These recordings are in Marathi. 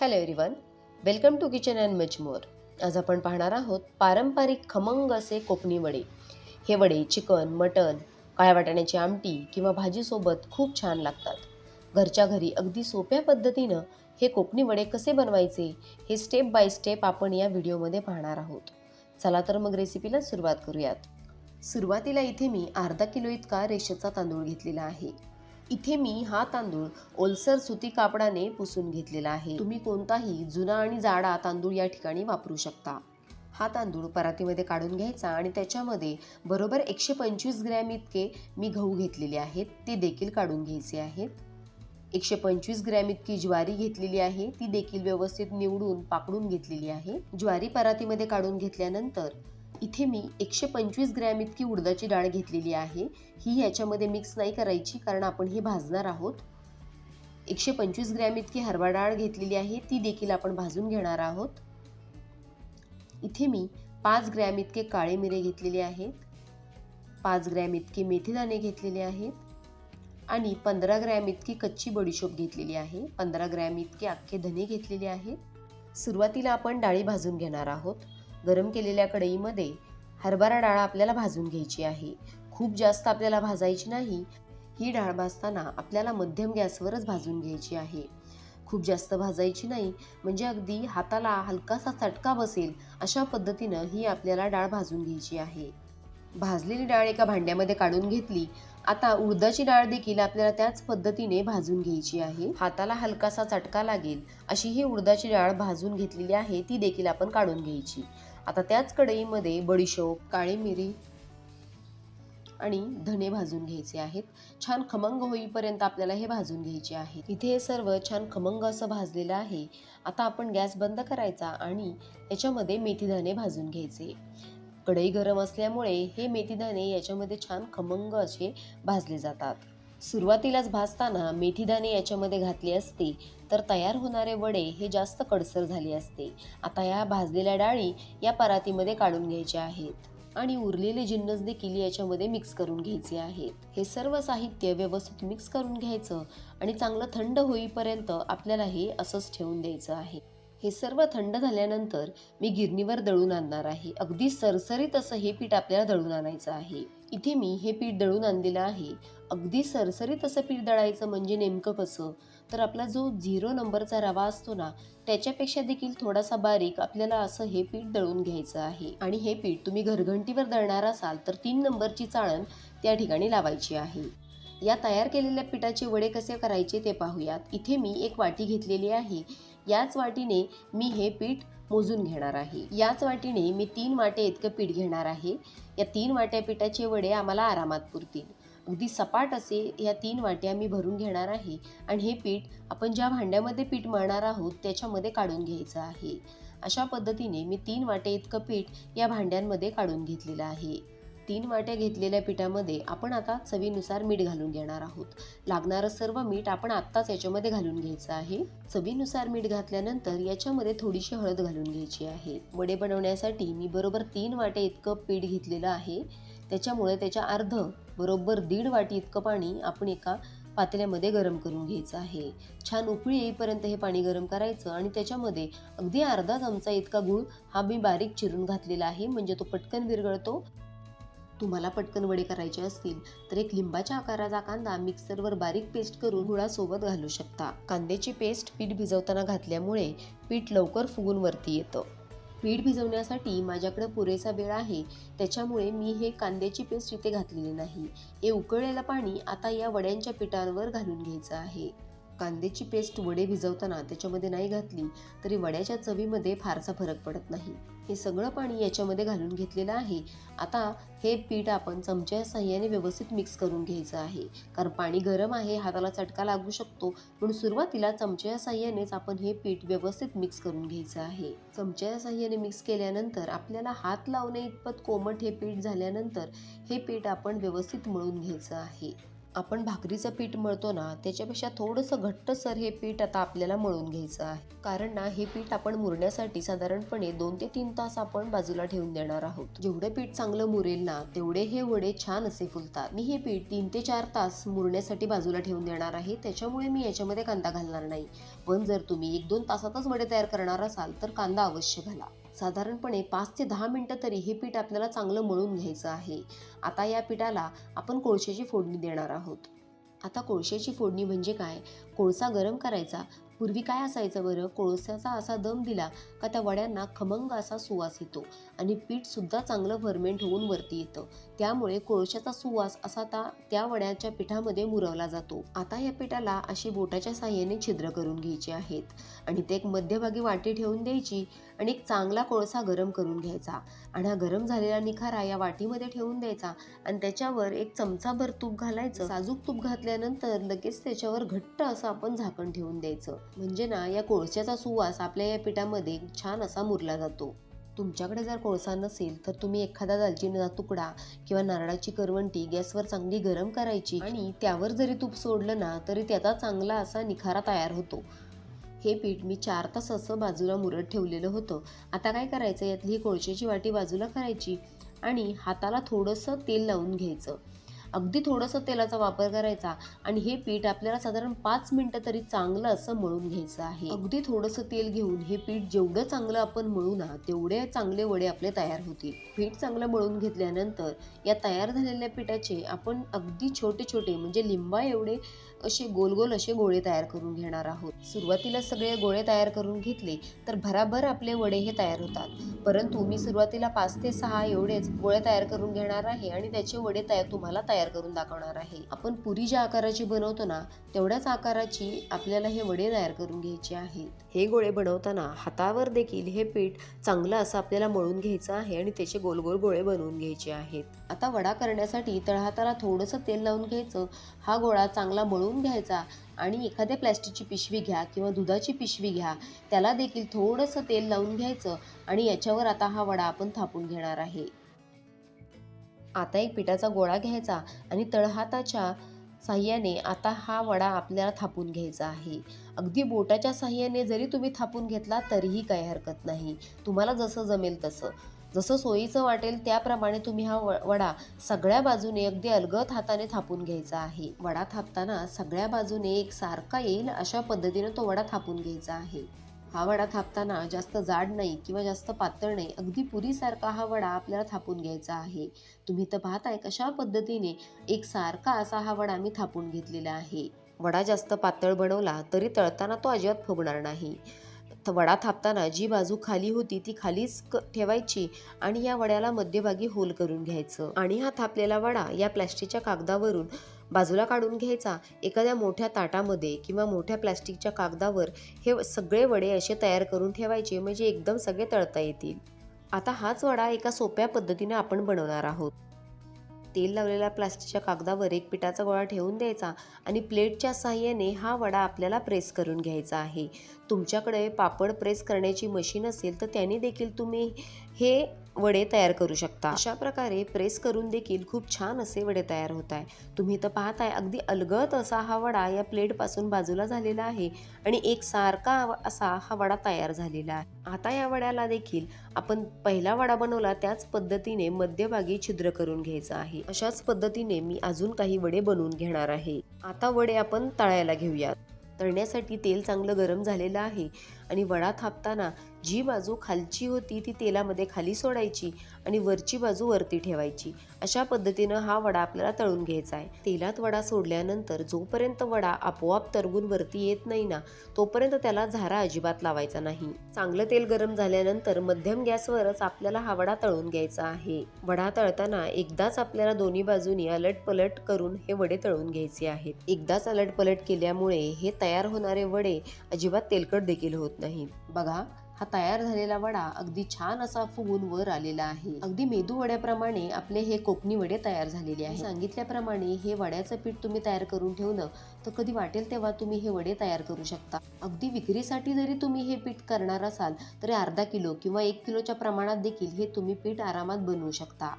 Hello everyone welcome to kitchen and much more आज आपण पाहणार आहोत पारंपरिक खमंग असे कोकणी वडे. हे वडे चिकन मटन काळ्या वाटाण्याची आमटी किंवा भाजीसोबत खूप छान लागतात. घरच्या घरी अगदी सोप्या पद्धतीनं हे कोकणी वडे कसे बनवायचे हे स्टेप बाय स्टेप आपण या व्हिडिओमध्ये पाहणार आहोत. चला तर मग रेसिपीला सुरुवात करूयात. सुरुवातीला इथे मी अर्धा किलो इतका रेशेचा तांदूळ घेतलेला आहे. इथे मी हा तांदूळ ओलसर सुती कापडाने पुसून घेतलेला आहे. तुम्ही कोणताही जुना आणि जाडा तांदूळ या ठिकाणी वापरू शकता. हा तांदूळ परातीमध्ये काढून घ्यायचा आणि त्याच्यामध्ये बरोबर एकशे पंचवीस ग्रॅम इतके मी गहू घेतलेले आहेत. ते देखील काढून घ्यायचे आहेत. एकशे पंचवीस ग्रॅम इतकी ज्वारी घेतलेली आहे. ती देखील व्यवस्थित निवडून पाकडून घेतलेली आहे. ज्वारी परातीमध्ये काढून घेतल्यानंतर इथे मी एकशे पंचवीस ग्रॅम इतकी उडदाची डाळ घेतलेली आहे. ही याच्यामध्ये मिक्स नाही करायची कारण आपण हे भाजणार आहोत. एकशे पंचवीस ग्रॅम इतकी हरभरा डाळ घेतलेली आहे. ती देखील आपण भाजून घेणार आहोत. इथे मी पाच ग्रॅम इतके काळे मिरे घेतलेले आहेत. पाच ग्रॅम इतके मेथीदाणे घेतलेले आहेत. आणि पंधरा ग्रॅम इतकी कच्ची बडीशोप घेतलेली आहे. पंधरा ग्रॅम इतके अख्खे धने घेतलेले आहेत. सुरुवातीला आपण डाळी भाजून घेणार आहोत. गरम केलेल्या कढईमध्ये हरभरा डाळ आपल्याला भाजून घ्यायची आहे. खूप जास्त आपल्याला भाजायची नाही. ही डाळ भाजताना आपल्याला मध्यम गॅसवरच भाजून घ्यायची आहे. खूप जास्त भाजायची नाही म्हणजे अगदी हाताला हलकासा चटका बसेल अशा पद्धतीनं ही आपल्याला डाळ भाजून घ्यायची आहे. भाजलेली डाळ एका भांड्यामध्ये काढून घेतली आता उडदाची डाळ देखील आपल्याला त्याच पद्धतीने भाजून घ्यायची आहे. हाताला हलकासा चटका लागेल. अशी ही उडदाची डाळ भाजून घेतलेली आहे ती देखील आपण काढून घ्यायची. आता त्याच कढईमध्ये बडीशोप काळी मिरी आणि धने भाजून घ्यायचे आहेत. छान खमंग होईपर्यंत आपल्याला हे भाजून घ्यायचे आहे. इथे हे सर्व छान खमंग असं भाजलेलं आहे. आता आपण गॅस बंद करायचा आणि याच्यामध्ये मेथीदाणे भाजून घ्यायचे. कढई गरम असल्यामुळे हे मेथीदाणे याच्यामध्ये छान खमंग असे भाजले जातात. सुरुवातीलाच भाजताना मेथीदाणे याच्यामध्ये घातले असते तर तयार होणारे वडे हे जास्त कडसर झाले असते. आता या भाजलेल्या डाळी या परातीमध्ये काढून घ्यायच्या आहेत आणि उरलेले जिन्नस देखील याच्यामध्ये मिक्स करून घ्यायचे आहेत. हे सर्व साहित्य व्यवस्थित मिक्स करून घ्यायचं आणि चांगलं थंड होईपर्यंत आपल्याला हे असंच ठेवून द्यायचं आहे. हे सर्व थंड झाल्यानंतर मी गिरणीवर दळून आणणार आहे. अगदी सरसरीत असं हे पीठ आपल्याला दळून आणायचं आहे. इथे मी हे पीठ दळून आणलेलं आहे. अगदी सरसरीत असं पीठ दळायचं म्हणजे नेमकं कसं? तर आपला जो झिरो नंबरचा रवा असतो ना त्याच्यापेक्षा देखील थोडासा बारीक आपल्याला असं हे पीठ दळून घ्यायचं आहे. आणि हे पीठ तुम्ही घरघंटीवर दळणार असाल तर तीन नंबरची चाळण त्या ठिकाणी लावायची आहे. या तयार केलेल्या पिठाचे वडे कसे करायचे ते पाहूयात. इथे मी एक वाटी घेतलेली आहे. याच वाटीने मी हे पीठ मोजून घेणार आहे. याच वाटीने मी तीन वाटे इतकं पीठ घेणार आहे. या तीन वाट्या पिठाचे वडे आम्हाला आरामात पुरतील. अगदी सपाट असे या तीन वाट्या मी भरून घेणार आहे आणि हे पीठ आपण ज्या भांड्यामध्ये पीठ मळणार आहोत त्याच्यामध्ये काढून घ्यायचं आहे. अशा पद्धतीने मी तीन वाटे इतकं पीठ या भांड्यांमध्ये काढून घेतलेलं आहे. तीन वाट्या घेतलेल्या पिठामध्ये आपण आता चवीनुसार मीठ घालून घेणार आहोत. लागणारं सर्व मीठ आपण आत्ताच याच्यामध्ये घालून घ्यायचं आहे. चवीनुसार मीठ घातल्यानंतर याच्यामध्ये थोडीशी हळद घालून घ्यायची आहे. वडे बनवण्यासाठी मी बरोबर तीन वाटे इतकं पीठ घेतलेलं आहे. त्याच्यामुळे त्याच्या अर्ध बरोबर दीड वाटी इतकं पाणी आपण एका पातेल्यामध्ये गरम करून घ्यायचं आहे. छान उकळी येईपर्यंत हे पाणी गरम करायचं आणि त्याच्यामध्ये अगदी अर्धा चमचा इतका गूळ हा मी बारीक चिरून घातलेला आहे. म्हणजे तो पटकन विरगळतो तुम्हाला पटकन वडे करायचे असतील तर एक लिंबाच्या आकाराचा कांदा मिक्सरवर बारीक पेस्ट करून गुळासोबत घालू शकता. कांद्याची पेस्ट पीठ भिजवताना घातल्यामुळे पीठ लवकर फुगून वरती येतं. पीठ भिजवण्यासाठी माझ्याकडे पुरेसा वेळ आहे त्याच्यामुळे मी हे कांद्याची पेस्ट इथे घातलेली नाही. हे उकळलेलं पाणी आता या वड्यांच्या पिठांवर घालून घ्यायचं आहे. कांद्याची पेस्ट वडे भिजवताना त्याच्यामध्ये नाही घातली तरी वड्याच्या चवीमध्ये फारसा फरक पडत नाही. हे सगळं पाणी याच्यामध्ये घालून घेतलेलं आहे. आता हे पीठ आपण चमच्या साह्याने व्यवस्थित मिक्स करून घ्यायचं आहे. कारण पाणी गरम आहे हाताला चटका लागू शकतो. म्हणून सुरुवातीला चमच्या साह्यानेच आपण हे पीठ व्यवस्थित मिक्स करून घ्यायचं आहे. चमच्या साह्याने मिक्स केल्यानंतर आपल्याला हात लावणे इतपत कोमट हे पीठ झाल्यानंतर हे पीठ आपण व्यवस्थित मळून घ्यायचं आहे. आपण भाकरीचं पीठ मळतो ना त्याच्यापेक्षा थोडंसं घट्टसर हे पीठ आता आपल्याला मळून घ्यायचं आहे. कारण ना हे पीठ आपण मुरण्यासाठी साधारणपणे दोन ते तीन तास आपण बाजूला ठेवून देणार आहोत. जेवढं पीठ चांगलं मुरेल ना तेवढे हे वडे छान असे फुलतात. मी हे पीठ तीन ते चार तास मुरण्यासाठी बाजूला ठेवून देणार आहे. त्याच्यामुळे मी याच्यामध्ये कांदा घालणार नाही. पण जर तुम्ही एक दोन तासातच वडे तयार करणार असाल तर कांदा अवश्य घाला. साधारणपणे पाच ते दहा मिनटं तरी हे पीठ आपल्याला चांगलं मळून घ्यायचं आहे. आता या पिठाला आपण कोळशाची फोडणी देणार आहोत. आता कोळशाची फोडणी म्हणजे काय? कोळसा गरम करायचा पूर्वी काय असायचं बरं? कोळशाचा असा दम दिला का त्या वड्यांना खमंग असा सुवास येतो आणि पीठसुद्धा चांगलं फर्मेंट होऊन वरती येतं. त्यामुळे कोळशाचा सुवास असा ता त्या वड्याच्या पिठामध्ये मुरवला जातो. आता या पिठाला अशी बोटाच्या साह्याने छिद्र करून घ्यायची आहेत आणि ते एक मध्यभागी वाटी ठेवून द्यायची आणि एक चांगला कोळसा गरम करून घ्यायचा. आणि हा गरम झालेला निखारा या वाटीमध्ये ठेवून द्यायचा. आणि त्याच्यावर एक चमचाभर तूप घालायचं. साजूक तूप घातल्यानंतर लगेच त्याच्यावर घट्ट असं आपण झाकण ठेवून द्यायचं. म्हणजे ना या कोळशाचा सुवास आपल्या या पिठामध्ये छान असा मुरला जातो. तुमच्याकडे जर कोळसा नसेल तर तुम्ही एखादा दालचिनीचा तुकडा किंवा नारळाची करवंटी गॅसवर चांगली गरम करायची. आणि त्यावर जरी तूप सोडलं ना तरी त्याचा चांगला असा निखारा तयार होतो. हे पीठ मी चार तास असं बाजूला मुरत ठेवलेलं होतं. आता काय करायचं? यातली ही कोळशाची वाटी बाजूला करायची आणि हाताला थोडंसं तेल लावून घ्यायचं. अगदी थोडंसं तेलाचा वापर करायचा आणि हे पीठ आपल्याला साधारण पाच मिनटं तरी चांगलं असं मळून घ्यायचं आहे. अगदी थोडंसं तेल घेऊन हे पीठ जेवढं चांगलं आपण मळू ना तेवढे चांगले वडे आपले तयार होतील. पीठ चांगलं मळून घेतल्यानंतर या तयार झालेल्या पिठाचे आपण अगदी छोटे छोटे म्हणजे लिंबा एवढे असे गोल गोल असे गोळे तयार करून घेणार आहोत. सुरुवातीला सगळे गोळे तयार करून घेतले तर भराभर आपले वडे हे तयार होतात. परंतु मी सुरुवातीला पाच ते सहा एवढेच गोळे तयार करून घेणार आहे आणि त्याचे वडे तयार तुम्हाला तयार तयार करून दाखवणार आहे. आपण पुरी ज्या आकाराची बनवतो ना तेवढ्याच आकाराची आपल्याला हे वडे तयार करून घ्यायचे आहेत. हे गोळे बनवताना हातावर देखील हे पीठ चांगलं असं आपल्याला मळून घ्यायचं आहे आणि त्याचे गोल गोल गोळे बनवून घ्यायचे आहेत. आता वडा करण्यासाठी तळहाताला थोडंसं तेल लावून घ्यायचं. हा गोळा चांगला मळून घ्यायचा आणि एखाद्या प्लॅस्टिकची पिशवी घ्या किंवा दुधाची पिशवी घ्या त्याला देखील थोडंसं तेल लावून घ्यायचं आणि याच्यावर आता हा वडा आपण थापून घेणार आहे. आता एक पिठाचा गोळा घ्यायचा आणि तळहाताच्या साह्याने आता हा वडा आपल्याला थापून घ्यायचा आहे. अगदी बोटाच्या साह्याने जरी तुम्ही थापून घेतला तरीही काही हरकत नाही. तुम्हाला जसं जमेल तसं. जसं सोयीचं वाटेल त्याप्रमाणे तुम्ही हा व वडा सगळ्या बाजूने अगदी अलगद हाताने थापून घ्यायचा आहे. वडा थापताना सगळ्या बाजूने एक सारखा येईल अशा पद्धतीनं तो वडा थापून घ्यायचा आहे. हा वडा थापताना जास्त जाड नाही किंवा जास्त पातळ नाही अगदी पुरीसारखा हा वडा आपल्याला थापून घ्यायचा आहे. तुम्ही तर पाहताय कशा पद्धतीने एक सारखा असा हा वडा मी थापून घेतलेला आहे. वडा जास्त पातळ बनवला तरी तळताना तो अजिबात फुगणार नाही. वडा थापताना जी बाजू खाली होती ती खालीच क ठेवायची आणि या वड्याला मध्यभागी होल करून घ्यायचं. आणि हा थापलेला वडा या प्लॅस्टिकच्या कागदावरून बाजूला काढून घ्यायचा. एखाद्या मोठ्या ताटामध्ये किंवा मोठ्या प्लॅस्टिकच्या कागदावर हे सगळे वडे असे तयार करून ठेवायचे म्हणजे एकदम सगळे तळता येतील. आता हाच वडा एका सोप्या पद्धतीने आपण बनवणार आहोत. तेल लावलेल्या प्लास्टिकच्या कागदावर एक पिठाचा गोळा ठेवून द्यायचा आणि प्लेटच्या साह्याने हा वडा आपल्याला प्रेस करून घ्यायचा आहे. तुमच्याकडे पापड प्रेस करण्याची मशीन असेल तर त्याने देखील तुम्ही हे वडे तयार करू शकता. अशा प्रकारे प्रेस करून देखील खूप छान असे वडे तयार होत आहे तुम्ही तर पाहताय अगदी अलगत असा हा वडा या प्लेटपासून बाजूला झालेला आहे आणि एक सारखा असा हा वडा तयार झालेला आहे. आता या वड्याला देखील आपण पहिला वडा बनवला त्याच पद्धतीने मध्यभागी छिद्र करून घ्यायचं आहे. अशाच पद्धतीने मी अजून काही वडे बनवून घेणार आहे. आता वडे आपण तळायला घेऊयात. तळण्यासाठी तेल चांगलं गरम झालेलं आहे आणि वडा थापताना जी बाजू खालची होती ती तेलामध्ये खाली सोडायची आणि वरची बाजू वरती ठेवायची. अशा पद्धतीनं हा वडा आपल्याला तळून घ्यायचा आहे. तेलात वडा सोडल्यानंतर जोपर्यंत वडा आपोआप तरगून वरती येत नाही ना तोपर्यंत त्याला झारा अजिबात लावायचा नाही. चांगलं तेल गरम झाल्यानंतर मध्यम गॅसवरच आपल्याला हा वडा तळून घ्यायचा आहे. वडा तळताना एकदाच आपल्याला दोन्ही बाजूनी अलट पलट करून हे वडे तळून घ्यायचे आहेत. एकदाच अलट पलट केल्यामुळे हे तयार होणारे वडे अजिबात तेलकट देखील होत नाहीत. बघा हा तयार झालेला वडा अगदी छान असा फुगून वर आलेला आहे. अगदी मेदू वड्याप्रमाणे आपले हे कोकणी वडे तयार झालेले आहे सांगितल्याप्रमाणे हे वड्याचं पीठ तुम्ही तयार करून ठेवलं तर कधी वाटेल तेव्हा तुम्ही हे वडे तयार करू शकता. अगदी विक्रीसाठी जरी तुम्ही हे पीठ करणार असाल तरी अर्धा किलो किंवा एक किलोच्या प्रमाणात देखील हे तुम्ही पीठ आरामात बनवू शकता.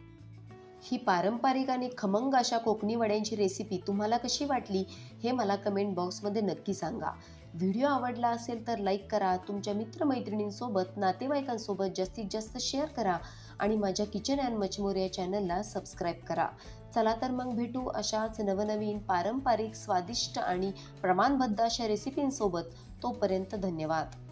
ही पारंपरिक आणि खमंग अशा कोकणी वड्यांची रेसिपी तुम्हाला कशी वाटली हे मला कमेंट बॉक्समध्ये नक्की सांगा. व्हिडिओ आवडला असेल तर लाईक करा तुमच्या मित्रमैत्रिणींसोबत नातेवाईकांसोबत जास्तीत जास्त शेअर करा आणि माझ्या किचन अँड मचमोर या चॅनलला सबस्क्राईब करा. चला तर मग भेटू अशाच नवनवीन पारंपरिक स्वादिष्ट आणि प्रमाणबद्ध अशा रेसिपींसोबत. तोपर्यंत धन्यवाद.